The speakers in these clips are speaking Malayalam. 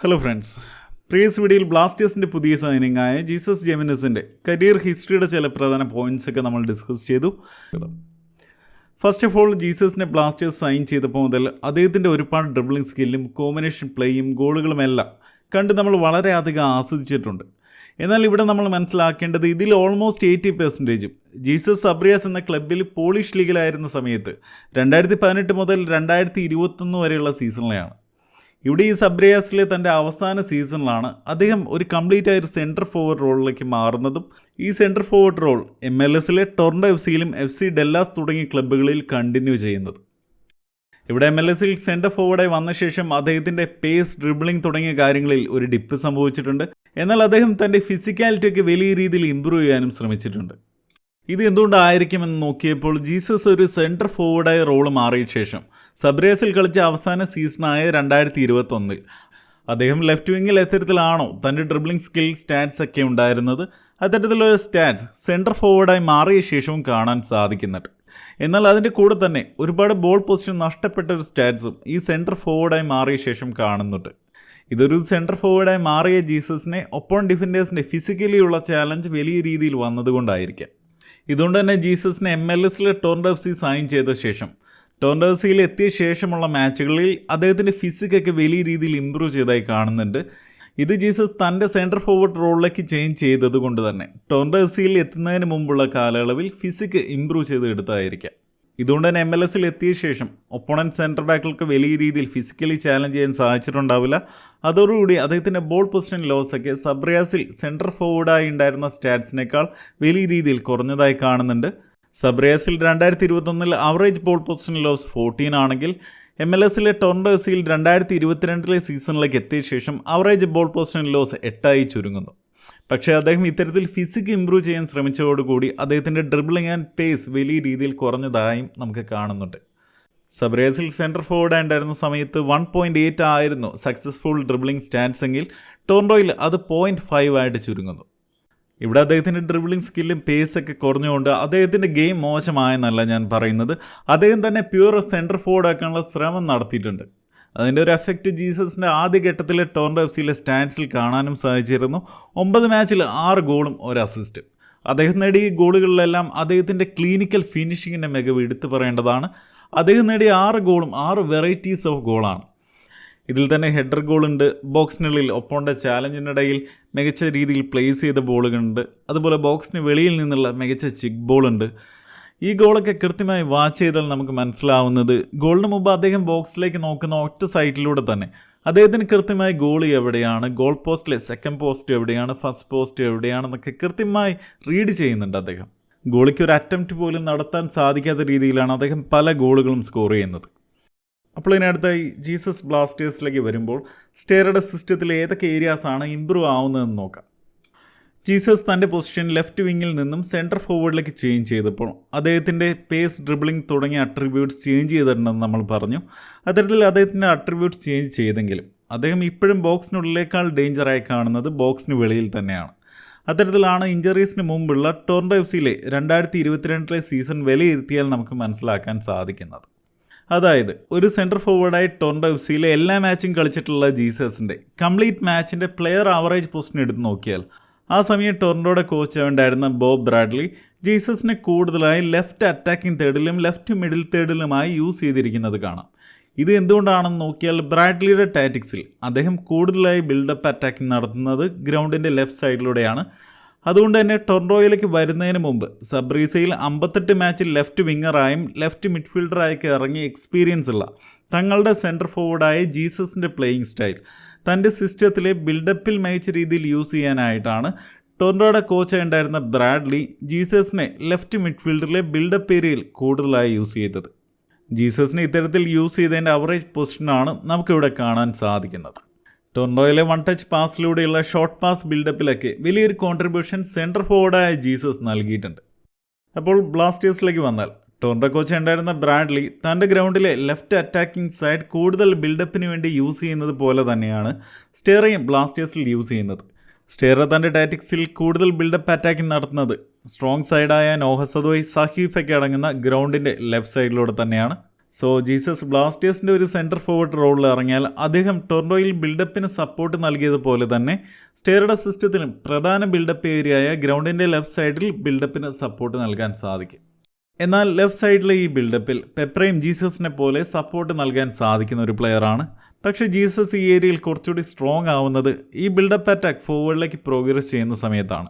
ഹലോ ഫ്രണ്ട്സ് പ്രീവിയസ് വീഡിയോയിൽ ബ്ലാസ്റ്റേഴ്സിന്റെ പുതിയ സൈനിങ് ആയ ജീസസ് ജെമിനസിന്റെ കരിയർ ഹിസ്റ്ററിയുടെ ചില പ്രധാന പോയിന്റ്സ് ഒക്കെ നമ്മൾ ഡിസ്കസ് ചെയ്തു. ഫസ്റ്റ് ഓഫ് ഓൾ ജീസസിനെ ബ്ലാസ്റ്റേഴ്സ് സൈൻ ചെയ്തപ്പോൾ മുതൽ അദ്ദേഹത്തിന്റെ ഒരുപാട് ഡ്രിബ്ലിംഗ് സ്കില്ലും കോമ്പിനേഷൻ പ്ലേയും ഗോളുകളും എല്ലാം കണ്ട് നമ്മൾ വളരെയധികം ആസ്വദിച്ചിട്ടുണ്ട്. എന്നാൽ ഇവിടെ നമ്മൾ മനസ്സിലാക്കേണ്ടത് ഇതിൽ ഓൾമോസ്റ്റ് എയ്റ്റി പെർസെന്റേജും ജീസസ് സബ്രിയാസ് എന്ന ക്ലബ്ബിൽ പോളിഷ് ലീഗിലായിരുന്ന സമയത്ത് രണ്ടായിരത്തി പതിനെട്ട് മുതൽ രണ്ടായിരത്തി ഇരുപത്തൊന്ന് വരെയുള്ള സീസണിലെയാണ് ഇവിടെ ഈ സബ്രിയാസിലെ തന്റെ അവസാന സീസണിലാണ് അദ്ദേഹം ഒരു കംപ്ലീറ്റ് ആയ ഒരു സെന്റർ ഫോർവേഡ് റോളിലേക്ക് മാറുന്നതും ഈ centre forward role M L എസിലെ ടൊറൻഡോ എഫ് സിയിലും എഫ് സി ഡെല്ലാസ് തുടങ്ങിയ ക്ലബ്ബുകളിൽ കണ്ടിന്യൂ ചെയ്യുന്നത്. ഇവിടെ എം എൽ എസിൽ സെന്റർ ഫോർവേഡായി വന്ന ശേഷം അദ്ദേഹത്തിന്റെ പേസ് ഡ്രിബിളിംഗ് തുടങ്ങിയ കാര്യങ്ങളിൽ ഒരു ഡിപ്പ് സംഭവിച്ചിട്ടുണ്ട്. എന്നാൽ അദ്ദേഹം തന്റെ ഫിസിക്കാലിറ്റിയൊക്കെ വലിയ രീതിയിൽ ഇമ്പ്രൂവ് ചെയ്യാനും ശ്രമിച്ചിട്ടുണ്ട്. ഇത് എന്തുകൊണ്ടായിരിക്കുമെന്ന് നോക്കിയപ്പോൾ ജീസസ് ഒരു സെന്റർ ഫോർവേഡായി റോൾ മാറിയ ശേഷം. സബ്രേസിൽ കളിച്ച അവസാന സീസണായ രണ്ടായിരത്തി ഇരുപത്തൊന്നിൽ അദ്ദേഹം ലെഫ്റ്റ് വിങ്ങിൽ എത്തരത്തിലാണോ തന്റെ ഡ്രിബ്ലിംഗ് സ്കിൽ സ്റ്റാറ്റ്സ് ഒക്കെ ഉണ്ടായിരുന്നത്? അത്തരത്തിലുള്ള സ്റ്റാറ്റ്സ് സെന്റർ ഫോർവേഡായി മാറിയ ശേഷവും കാണാൻ സാധിക്കുന്നുണ്ട്. എന്നാൽ അതിന്റെ കൂടെ തന്നെ ഒരുപാട് ബോൾ പൊസിഷൻ നഷ്ടപ്പെട്ട ഒരു സ്റ്റാറ്റ്സും ഈ സെന്റർ ഫോർവേഡായി മാറിയ ശേഷം കാണുന്നുണ്ട്. ഇതൊരു സെന്റർ ഫോർവേഡായി മാറിയ ജീസസിനെ ഒപ്പോൺ ഡിഫൻഡേഴ്സിന്റെ ഫിസിക്കലിയുള്ള ചാലഞ്ച് വലിയ രീതിയിൽ വന്നതുകൊണ്ടായിരിക്കാം. ഇതുകൊണ്ട് തന്നെ ജീസസിനെ എം എൽ എസിലെ ടോർണ്ടോ എഫ് സി സൈൻ ചെയ്ത ശേഷം ടോർണ്ടോ എഫ് സിയിൽ എത്തിയ ശേഷമുള്ള മാച്ചുകളിൽ അദ്ദേഹത്തിന്റെ ഫിസിക്കൊക്കെ വലിയ രീതിയിൽ ഇമ്പ്രൂവ് ചെയ്തതായി കാണുന്നുണ്ട്. ഇത് ജീസസ് തന്റെ സെന്റർ ഫോർവേഡ് റോളിലേക്ക് ചേഞ്ച് ചെയ്തത് കൊണ്ട് തന്നെ ടോർണ്ടോ എഫ് സിയിൽ എത്തുന്നതിന് മുമ്പുള്ള കാലയളവിൽ ഫിസിക്ക് ഇമ്പ്രൂവ് ചെയ്ത് ഇതുകൊണ്ട് തന്നെ എം എൽ എസിൽ എത്തിയ ശേഷം ഒപ്പോണന്റ് സെന്റർ ബാക്കുകൾക്ക് വലിയ രീതിയിൽ ഫിസിക്കലി ചാലഞ്ച് ചെയ്യാൻ സാധിച്ചിട്ടുണ്ടാവില്ല. അതോടുകൂടി അദ്ദേഹത്തിന്റെ ബോൾ പൊസിഷൻ ലോസൊക്കെ സബ്രിയാസിൽ സെന്റർ ഫോർവേഡായി ഉണ്ടായിരുന്ന സ്റ്റാറ്റ്സിനേക്കാൾ വലിയ രീതിയിൽ കുറഞ്ഞതായി കാണുന്നുണ്ട്. സബ്രിയാസിൽ രണ്ടായിരത്തി ഇരുപത്തൊന്നിൽ average ball possession loss fourteen ആണെങ്കിൽ എം എൽ എസിലെ ടൊറൻഡോസിൽ രണ്ടായിരത്തി ഇരുപത്തിരണ്ടിലെ സീസണിലേക്ക് എത്തിയ ശേഷം ആവറേജ് ബോൾ പൊസിഷൻ ലോസ് എട്ടായി ചുരുങ്ങുന്നു. പക്ഷേ അദ്ദേഹം ഇത്തരത്തിൽ ഫിസിക് ഇമ്പ്രൂവ് ചെയ്യാൻ ശ്രമിച്ചതോടുകൂടി അദ്ദേഹത്തിന്റെ ഡ്രിബിളിംഗ് ആൻഡ് പേസ് വലിയ രീതിയിൽ കുറഞ്ഞതായും നമുക്ക് കാണുന്നുണ്ട്. സബ്രേസിൽ സെന്റർ ഫോർവേഡ് ആയിരുന്ന സമയത്ത് വൺ പോയിന്റ് എയ്റ്റ് ആയിരുന്നു സക്സസ്ഫുൾ ഡ്രിബിളിംഗ് സ്റ്റാൻസ് എങ്കിൽ ടോറൻഡോയിൽ അത് പോയിന്റ് ഫൈവ് ആയിട്ട് ചുരുങ്ങുന്നു. ഇവിടെ അദ്ദേഹത്തിന്റെ ഡ്രിബിളിംഗ് സ്കില്ലും പേസൊക്കെ കുറഞ്ഞുകൊണ്ട് അദ്ദേഹത്തിന്റെ ഗെയിം മോശമായെന്നല്ല ഞാൻ പറയുന്നത്. അദ്ദേഹം തന്നെ പ്യുവർ സെന്റർ ഫോർവേഡ് ആക്കാനുള്ള ശ്രമം നടത്തിയിട്ടുണ്ട്. അതിന്റെ ഒരു എഫക്റ്റ് ജീസസിന്റെ ആദ്യ ഘട്ടത്തിലെ ടോർണ്ടോ എഫ് സിയിലെ സ്റ്റാൻഡ്സിൽ കാണാനും സാധിച്ചിരുന്നു. ഒമ്പത് മാച്ചിൽ ആറ് ഗോളും ഒരു അസിസ്റ്റ് അദ്ദേഹം നേടിയ ഗോളുകളിലെല്ലാം അദ്ദേഹത്തിന്റെ ക്ലിനിക്കൽ ഫിനിഷിങ്ങിന്റെ മികവ് എടുത്തു പറയേണ്ടതാണ്. അദ്ദേഹം നേടിയ ആറ് ഗോളും ആറ് വെറൈറ്റീസ് ഓഫ് ഗോളാണ് ഇതിൽ തന്നെ ഹെഡർ ഗോളുണ്ട് ബോക്സിനുള്ളിൽ ഒപ്പോണ്ട ചാലഞ്ചിനിടയിൽ മികച്ച രീതിയിൽ പ്ലേസ് ചെയ്ത ബോളുകളുണ്ട് അതുപോലെ ബോക്സിന് വെളിയിൽ നിന്നുള്ള മികച്ച ചിക്ക് ബോളുണ്ട് ഈ ഗോളൊക്കെ കൃത്യമായി വാച്ച് ചെയ്താൽ നമുക്ക് മനസ്സിലാവുന്നത്. ഗോളിന് മുമ്പ് അദ്ദേഹം ബോക്സിലേക്ക് നോക്കുന്ന ഒറ്റ സൈറ്റിലൂടെ തന്നെ. അദ്ദേഹത്തിന് കൃത്യമായി ഗോളി എവിടെയാണ്? ഗോൾ പോസ്റ്റിലെ സെക്കൻഡ് പോസ്റ്റ് എവിടെയാണ്? ഫസ്റ്റ് പോസ്റ്റ് എവിടെയാണെന്നൊക്കെ കൃത്യമായി റീഡ് ചെയ്യുന്നുണ്ട് അദ്ദേഹം. ഗോളിക്ക് ഒരു അറ്റംപ്റ്റ് പോലും നടത്താൻ സാധിക്കാത്ത രീതിയിലാണ് അദ്ദേഹം പല ഗോളുകളും സ്കോർ ചെയ്യുന്നത്. അപ്പോൾ ഇതിനടുത്തായി ജീസസ് ബ്ലാസ്റ്റേഴ്സിലേക്ക് വരുമ്പോൾ സ്റ്റേറുടെ സിസ്റ്റത്തിൽ ഏതൊക്കെ ഏരിയാസാണ് ഇമ്പ്രൂവ് ആവുന്നതെന്ന് നോക്കാം. ജീസസ് തന്റെ പൊസിഷൻ ലെഫ്റ്റ് വിങ്ങിൽ നിന്നും സെന്റർ ഫോർവേഡിലേക്ക് ചേഞ്ച് ചെയ്തപ്പോൾ അദ്ദേഹത്തിന്റെ പേസ് ഡ്രിബിളിംഗ് തുടങ്ങിയ അട്രിബ്യൂട്ട്സ് ചേഞ്ച് ചെയ്തിട്ടുണ്ടെന്ന് നമ്മൾ പറഞ്ഞു. അത്തരത്തിൽ അദ്ദേഹത്തിന്റെ അട്രിബ്യൂട്ട്സ് ചേഞ്ച് ചെയ്തെങ്കിലും അദ്ദേഹം ഇപ്പോഴും ബോക്സിനുള്ളിലേക്കാൾ ഡേഞ്ചറായി കാണുന്നത് ബോക്സിന് വെളിയിൽ തന്നെയാണ്. അത്തരത്തിലാണ് ഇഞ്ചറീസിന് മുമ്പുള്ള ടോർണ്ടോ എഫ് സിയിലെ രണ്ടായിരത്തി ഇരുപത്തിരണ്ടിലെ സീസൺ വിലയിരുത്തിയാൽ നമുക്ക് മനസ്സിലാക്കാൻ സാധിക്കുന്നത്. അതായത് ഒരു സെന്റർ ഫോർവേഡായി ടൊറൻഡോ എഫ് സിയിലെ എല്ലാ മാച്ചും കളിച്ചിട്ടുള്ള ജീസസിന്റെ കംപ്ലീറ്റ് മാച്ചിന്റെ പ്ലെയർ ആവറേജ് പൊസിഷൻ എടുത്ത് നോക്കിയാൽ ആ സമയം ടൊറൻഡോയുടെ കോച്ച് ഉണ്ടായിരുന്ന ബോബ് ബ്രാഡ്ലി ജീസസിനെ കൂടുതലായി ലെഫ്റ്റ് അറ്റാക്കിംഗ് തേർഡിലും ലെഫ്റ്റ് മിഡിൽ തേർഡിലുമായി യൂസ് ചെയ്തിരിക്കുന്നത് കാണാം. ഇത് എന്തുകൊണ്ടാണെന്ന് നോക്കിയാൽ ബ്രാഡ്ലിയുടെ ടാറ്റിക്സിൽ അദ്ദേഹം കൂടുതലായി ബിൽഡപ്പ് അറ്റാക്കിംഗ് നടത്തുന്നത് ഗ്രൗണ്ടിന്റെ ലെഫ്റ്റ് സൈഡിലൂടെയാണ് അതുകൊണ്ട് തന്നെ ടൊറൻഡോയിലേക്ക് വരുന്നതിന് മുമ്പ് സബ്രീസയിൽ അമ്പത്തെട്ട് മാച്ചിൽ ലെഫ്റ്റ് വിങ്ങറായും ലെഫ്റ്റ് മിഡ്ഫീൽഡറായൊക്കെ ഇറങ്ങി എക്സ്പീരിയൻസ് ഉള്ള തങ്ങളുടെ സെന്റർ ഫോർവേഡായ ജീസസിന്റെ പ്ലേയിങ് സ്റ്റൈൽ തന്റെ സിസ്റ്റത്തിലെ ബിൽഡപ്പിൽ മികച്ച രീതിയിൽ യൂസ് ചെയ്യാനായിട്ടാണ് ടൊറൻഡോയുടെ കോച്ച് ഉണ്ടായിരുന്ന ബ്രാഡ്ലി ജീസസിനെ ലെഫ്റ്റ് മിഡ്ഫീൽഡിലെ ബിൽഡപ്പ് ഏരിയയിൽ കൂടുതലായി യൂസ് ചെയ്തത്. ജീസസിനെ ഇത്തരത്തിൽ യൂസ് ചെയ്തതിന്റെ അവറേജ് പൊസിഷനാണ് നമുക്കിവിടെ കാണാൻ സാധിക്കുന്നത്. ടൊറൻഡോയിലെ വൺ ടച്ച് പാസിലൂടെയുള്ള ഷോർട്ട് പാസ് ബിൽഡപ്പിലൊക്കെ വലിയൊരു കോൺട്രിബ്യൂഷൻ സെന്റർ ഫോർവേഡായ ജീസസ് നൽകിയിട്ടുണ്ട്. അപ്പോൾ ബ്ലാസ്റ്റേഴ്സിലേക്ക് വന്നാൽ ടൊറൻഡോ കോച്ച് ഉണ്ടായിരുന്ന ബ്രാഡ്ലി തന്റെ ഗ്രൗണ്ടിലെ ലെഫ്റ്റ് അറ്റാക്കിംഗ് സൈഡ് കൂടുതൽ ബിൽഡപ്പിന് വേണ്ടി യൂസ് ചെയ്യുന്നത് പോലെ തന്നെയാണ് സ്റ്റേറയും ബ്ലാസ്റ്റേഴ്സിൽ യൂസ് ചെയ്യുന്നത്. സ്റ്റേറ തന്റെ ടാറ്റിക്സിൽ കൂടുതൽ ബിൽഡപ്പ് അറ്റാക്കിംഗ് നടത്തുന്നത്. സ്ട്രോങ് സൈഡായ നോഹസദോയ് സഹീഫൊക്കെ അടങ്ങുന്ന ഗ്രൗണ്ടിന്റെ ലെഫ്റ്റ് സൈഡിലൂടെ തന്നെയാണ്. സോ ജീസസ് ബ്ലാസ്റ്റേഴ്സിന്റെ ഒരു സെന്റർ ഫോർവേഡ് റോളിൽ ഇറങ്ങിയാൽ അദ്ദേഹം ടൊർണോയിൽ ബിൽഡപ്പിന് സപ്പോർട്ട് നൽകിയതുപോലെ തന്നെ സ്റ്റേറുടെ സിസ്റ്റത്തിലും പ്രധാന ബിൽഡപ്പ് ഏരിയയായ ഗ്രൗണ്ടിന്റെ ലെഫ്റ്റ് സൈഡിൽ ബിൽഡപ്പിന് സപ്പോർട്ട് നൽകാൻ സാധിക്കും. എന്നാൽ ലെഫ്റ്റ് സൈഡിലെ ഈ ബിൽഡപ്പിൽ പെപ്രയും ജീസസിനെ പോലെ സപ്പോർട്ട് നൽകാൻ സാധിക്കുന്ന ഒരു പ്ലെയറാണ് പക്ഷേ ജീസസ് ഈ ഏരിയയിൽ കുറച്ചുകൂടി സ്ട്രോങ് ആവുന്നത് ഈ ബിൽഡപ്പ് അറ്റാക്ക് ഫോർവേഡിലേക്ക് പ്രോഗ്രസ് ചെയ്യുന്ന സമയത്താണ്.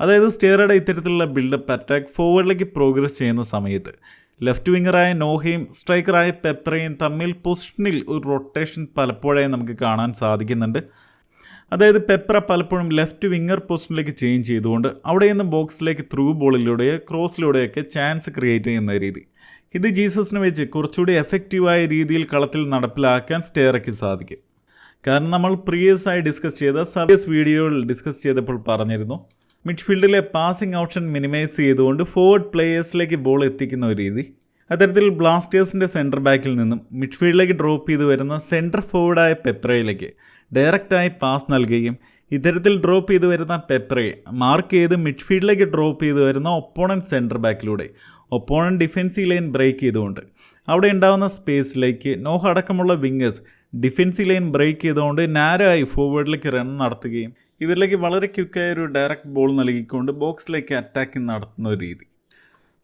അതായത് സ്റ്റേറയുടെ ഇത്തരത്തിലുള്ള ബിൽഡപ്പ് അറ്റാക്ക് ഫോർവേഡിലേക്ക് പ്രോഗ്രസ് ചെയ്യുന്ന സമയത്ത്. ലെഫ്റ്റ് വിങ്ങറായ നോഹയും സ്ട്രൈക്കറായ പെപ്രയും തമ്മിൽ പൊസിഷനിൽ ഒരു റൊട്ടേഷൻ പലപ്പോഴേ നമുക്ക് കാണാൻ സാധിക്കുന്നുണ്ട്. അതായത് പെപ്ര പലപ്പോഴും ലെഫ്റ്റ് വിങ്ങർ പൊസിഷനിലേക്ക് ചേഞ്ച് ചെയ്തുകൊണ്ട് അവിടെ നിന്നും ബോക്സിലേക്ക് ത്രൂ ബോളിലൂടെയോ ക്രോസിലൂടെയൊക്കെ ചാൻസ് ക്രിയേറ്റ് ചെയ്യുന്ന രീതി. ഇത് ജീസസിന് വെച്ച് കുറച്ചുകൂടി എഫക്റ്റീവായ രീതിയിൽ കളത്തിൽ നടപ്പിലാക്കാൻ സ്റ്റേറയ്ക്ക് സാധിക്കും. കാരണം നമ്മൾ പ്രീവിയസ് ആയി ഡിസ്കസ് ചെയ്ത സർവീസ് വീഡിയോയിൽ ഡിസ്കസ് ചെയ്തപ്പോൾ പറഞ്ഞിരുന്നു മിഡ്ഫീൽഡിലെ പാസിംഗ് ഓപ്ഷൻ മിനിമൈസ് ചെയ്തുകൊണ്ട് ഫോർവേഡ് പ്ലേയേഴ്സിലേക്ക് ബോൾ എത്തിക്കുന്ന ഒരു രീതി. അത്തരത്തിൽ ബ്ലാസ്റ്റേഴ്സിന്റെ സെന്റർ ബാക്കിൽ നിന്നും മിഡ്ഫീൽഡിലേക്ക് ഡ്രോപ്പ് ചെയ്ത് വരുന്ന സെന്റർ ഫോർവേഡായ പെപ്രയിലേക്ക് ഡയറക്റ്റായി പാസ് നൽകുകയും ഇത്തരത്തിൽ ഡ്രോപ്പ് ചെയ്ത് വരുന്ന പെപ്പറെ മാർക്ക് ചെയ്ത് മിഡ്ഫീൽഡിലേക്ക് ഡ്രോപ്പ് ചെയ്ത് വരുന്ന ഒപ്പോണന്റ് സെന്റർ ബാക്കിലൂടെ ഒപ്പോണന്റ് ഡിഫൻസീവ് ലൈൻ ബ്രേക്ക് ചെയ്തുകൊണ്ട് അവിടെ ഉണ്ടാകുന്ന സ്പേസിലേക്ക് നോഹ അടക്കമുള്ള വിങ്ങേഴ്സ് ഡിഫൻസീവ് ലൈൻ ബ്രേക്ക് ചെയ്തുകൊണ്ട് നാരായി ഫോർവേഡിലേക്ക് റൺ നടത്തുകയും ഇവരിലേക്ക് വളരെ ക്വിക്കായ ഒരു ഡയറക്റ്റ് ബോൾ നൽകിക്കൊണ്ട് ബോക്സിലേക്ക് അറ്റാക്ക് നടത്തുന്ന ഒരു രീതി.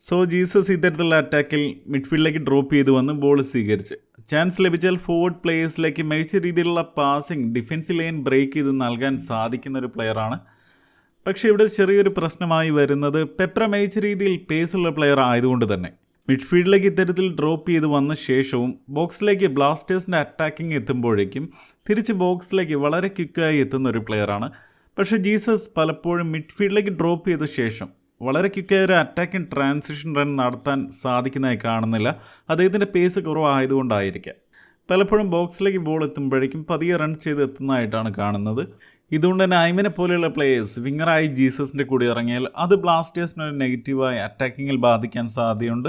സോ ജീസസ് ഇത്തരത്തിലുള്ള അറ്റാക്കിൽ മിഡ്ഫീൽഡിലേക്ക് ഡ്രോപ്പ് ചെയ്ത് വന്ന് ബോൾ സ്വീകരിച്ച്. ചാൻസ് ലഭിച്ചാൽ ഫോർവേഡ് പ്ലേയേഴ്സിലേക്ക് മികച്ച രീതിയിലുള്ള പാസിംഗ് ഡിഫൻസ് ലൈൻ ബ്രേക്ക് ചെയ്ത് നൽകാൻ സാധിക്കുന്ന ഒരു പ്ലെയറാണ് പക്ഷേ ഇവിടെ ചെറിയൊരു പ്രശ്നമായി വരുന്നത് പെപ്ര മികച്ച രീതിയിൽ പേസുള്ള പ്ലെയർ ആയതുകൊണ്ട് തന്നെ. മിഡ്ഫീൽഡിലേക്ക് ഇത്തരത്തിൽ ഡ്രോപ്പ് ചെയ്ത് വന്ന ശേഷവും ബോക്സിലേക്ക് ബ്ലാസ്റ്റേഴ്സിന്റെ അറ്റാക്കിംഗ് എത്തുമ്പോഴേക്കും തിരിച്ച് ബോക്സിലേക്ക് വളരെ ക്വിക്കായി എത്തുന്ന ഒരു പ്ലെയറാണ് പക്ഷേ ജീസസ് പലപ്പോഴും മിഡ്ഫീൽഡിലേക്ക് ഡ്രോപ്പ് ചെയ്ത ശേഷം വളരെ ക്വിക്കായ ഒരു അറ്റാക്കിംഗ് ട്രാൻസിഷൻ റൺ നടത്താൻ സാധിക്കുന്നതായി കാണുന്നില്ല. അദ്ദേഹത്തിന്റെ പേസ് കുറവായതുകൊണ്ടായിരിക്കാം. പലപ്പോഴും ബോക്സിലേക്ക് ബോൾ എത്തുമ്പോഴേക്കും പതിയെ റൺ ചെയ്ത് എത്തുന്നതായിട്ടാണ് കാണുന്നത്. ഇതുകൊണ്ട് തന്നെ ഐമിനെ പോലെയുള്ള പ്ലേയേഴ്സ് വിങ്ങറായി ജീസസിന്റെ കൂടി ഇറങ്ങിയാൽ അത് ബ്ലാസ്റ്റേഴ്സിന് ഒരു നെഗറ്റീവായി അറ്റാക്കിങ്ങിൽ ബാധിക്കാൻ സാധ്യതയുണ്ട്.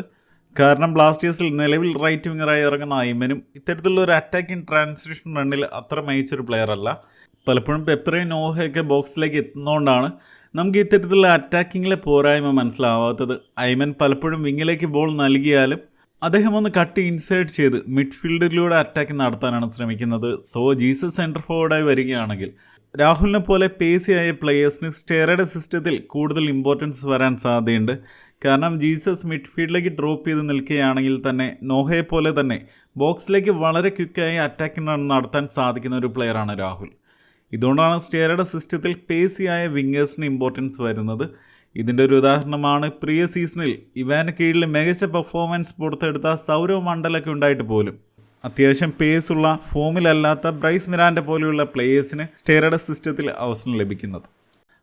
കാരണം ബ്ലാസ്റ്റേഴ്സിൽ നിലവിൽ റൈറ്റ് വിങ്ങറായി ഇറങ്ങുന്ന ഐമനും ഇത്തരത്തിലുള്ള ഒരു അറ്റാക്കിംഗ് ട്രാൻസിഷൻ റണ്ണിൽ അത്ര മികച്ചൊരു പ്ലെയർ അല്ല. പലപ്പോഴും പെപ്പറയും നോഹയൊക്കെ ബോക്സിലേക്ക് എത്തുന്നതുകൊണ്ടാണ് നമുക്ക് ഇത്തരത്തിലുള്ള അറ്റാക്കിങ്ങിലെ പോരായ്മ മനസ്സിലാവാത്തത്. ഐമൻ പലപ്പോഴും വിങ്ങിലേക്ക് ബോൾ നൽകിയാലും അദ്ദേഹം ഒന്ന് കട്ട് ഇൻസേർട്ട് ചെയ്ത് മിഡ്ഫീൽഡിലൂടെ അറ്റാക്ക് നടത്താനാണ് ശ്രമിക്കുന്നത്. സോ ജീസസ് സെന്റർ ഫോർവേഡായി വരികയാണെങ്കിൽ രാഹുലിനെ പോലെ പേസിയായ പ്ലെയേഴ്സിന് സ്റ്റെറയുടെ സിസ്റ്റത്തിൽ കൂടുതൽ ഇമ്പോർട്ടൻസ് വരാൻ സാധ്യതയുണ്ട്. കാരണം ജീസസ് മിഡ്ഫീൽഡിലേക്ക് ഡ്രോപ്പ് ചെയ്ത് നിൽക്കുകയാണെങ്കിൽ തന്നെ നോഹയെ പോലെ തന്നെ ബോക്സിലേക്ക് വളരെ ക്വിക്കായി അറ്റാക്കിംഗ് നടത്താൻ സാധിക്കുന്ന ഒരു പ്ലെയറാണ് രാഹുൽ. ഇതുകൊണ്ടാണ് സ്റ്റേറയുടെ സിസ്റ്റത്തിൽ പേസിയായ വിങ്ങേഴ്സിന് ഇമ്പോർട്ടൻസ് വരുന്നത്. ഇതിന്റെ ഒരു ഉദാഹരണമാണ് പ്രിയ സീസണിൽ ഇവാന് കീഴിൽ മികച്ച പെർഫോമൻസ് പുറത്തെടുത്ത സൗരവ് മണ്ഡലൊക്കെ ഉണ്ടായിട്ട് പോലും. അത്യാവശ്യം പേസുള്ള ഫോമിലല്ലാത്ത ബ്രൈസ് മിരാന്റെ പോലെയുള്ള പ്ലേയേഴ്സിന് സ്റ്റേറയുടെ സിസ്റ്റത്തിൽ അവസരം ലഭിക്കുന്നത്.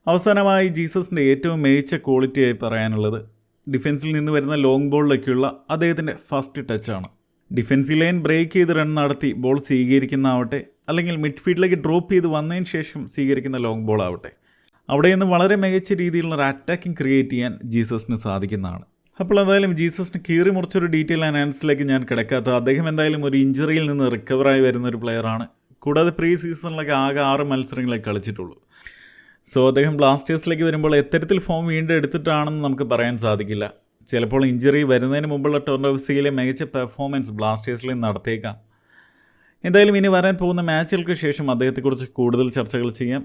അവസാനമായി ജീസസിന്റെ ഏറ്റവും മികച്ച ക്വാളിറ്റിയായി പറയാനുള്ളത് ഡിഫൻസിൽ നിന്ന് വരുന്ന ലോങ് ബോളിലേക്കുള്ള അദ്ദേഹത്തിന്റെ ഫസ്റ്റ് ടച്ചാണ് ഡിഫൻസി ലൈൻ ബ്രേക്ക് ചെയ്ത് റൺ നടത്തി ബോൾ സ്വീകരിക്കുന്ന ആവട്ടെ അല്ലെങ്കിൽ മിഡ്ഫീൽഡിലേക്ക് ഡ്രോപ്പ് ചെയ്ത് വന്നതിന് ശേഷം സ്വീകരിക്കുന്ന ലോങ് ബോൾ ആവട്ടെ. അവിടെ നിന്ന് വളരെ മികച്ച രീതിയിലുള്ള ഒരു അറ്റാക്കിംഗ് ക്രിയേറ്റ് ചെയ്യാൻ ജീസസിന് സാധിക്കുന്നതാണ്. അപ്പോൾ എന്തായാലും ജീസസിന് കീറി മുറിച്ചൊരു ഡീറ്റെയിൽ അനാലിസിലേക്ക് ഞാൻ കിടക്കാത്ത അദ്ദേഹം എന്തായാലും ഒരു ഇഞ്ചറിയിൽ നിന്ന് റിക്കവറായി വരുന്ന ഒരു പ്ലെയറാണ് കൂടാതെ പ്രീ സീസണിലൊക്കെ ആകെ ആറ് മത്സരങ്ങളെ കളിച്ചിട്ടുള്ളൂ. സോ അദ്ദേഹം ബ്ലാസ്റ്റേഴ്സിലേക്ക് വരുമ്പോൾ എത്തരത്തിൽ ഫോം വീണ്ടും എടുത്തിട്ടാണെന്ന് നമുക്ക് പറയാൻ സാധിക്കില്ല. ചിലപ്പോൾ ഇഞ്ചറി വരുന്നതിന് മുമ്പുള്ള ടോർണോസിയിലെ മികച്ച പെർഫോമൻസ് ബ്ലാസ്റ്റേഴ്സിൽ നടത്തിയേക്കാം എന്തായാലും ഇനി വരാൻ പോകുന്ന മാച്ചുകൾക്ക് ശേഷം അദ്ദേഹത്തെക്കുറിച്ച് കൂടുതൽ ചർച്ചകൾ ചെയ്യാം.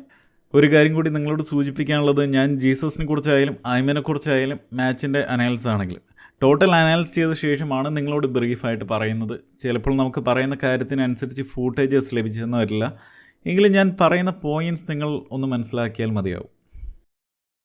ഒരു കാര്യം കൂടി നിങ്ങളോട് സൂചിപ്പിക്കാനുള്ളത് ഞാൻ ജീസസിനെ കുറിച്ചായാലും ഐമനെ കുറിച്ചായാലും മാച്ചിന്റെ അനാലിസ് ആണെങ്കിലും. ടോട്ടൽ അനാലിസ് ചെയ്ത ശേഷമാണ് നിങ്ങളോട് ബ്രീഫായിട്ട് പറയുന്നത്. ചിലപ്പോൾ നമുക്ക് പറയുന്ന കാര്യത്തിനനുസരിച്ച് ഫൂട്ടേജസ് ലഭിച്ചെന്ന് വരില്ല. എങ്കിലും ഞാൻ പറയുന്ന പോയിന്റ്സ് നിങ്ങൾ ഒന്ന് മനസ്സിലാക്കിയാൽ മതിയാവും.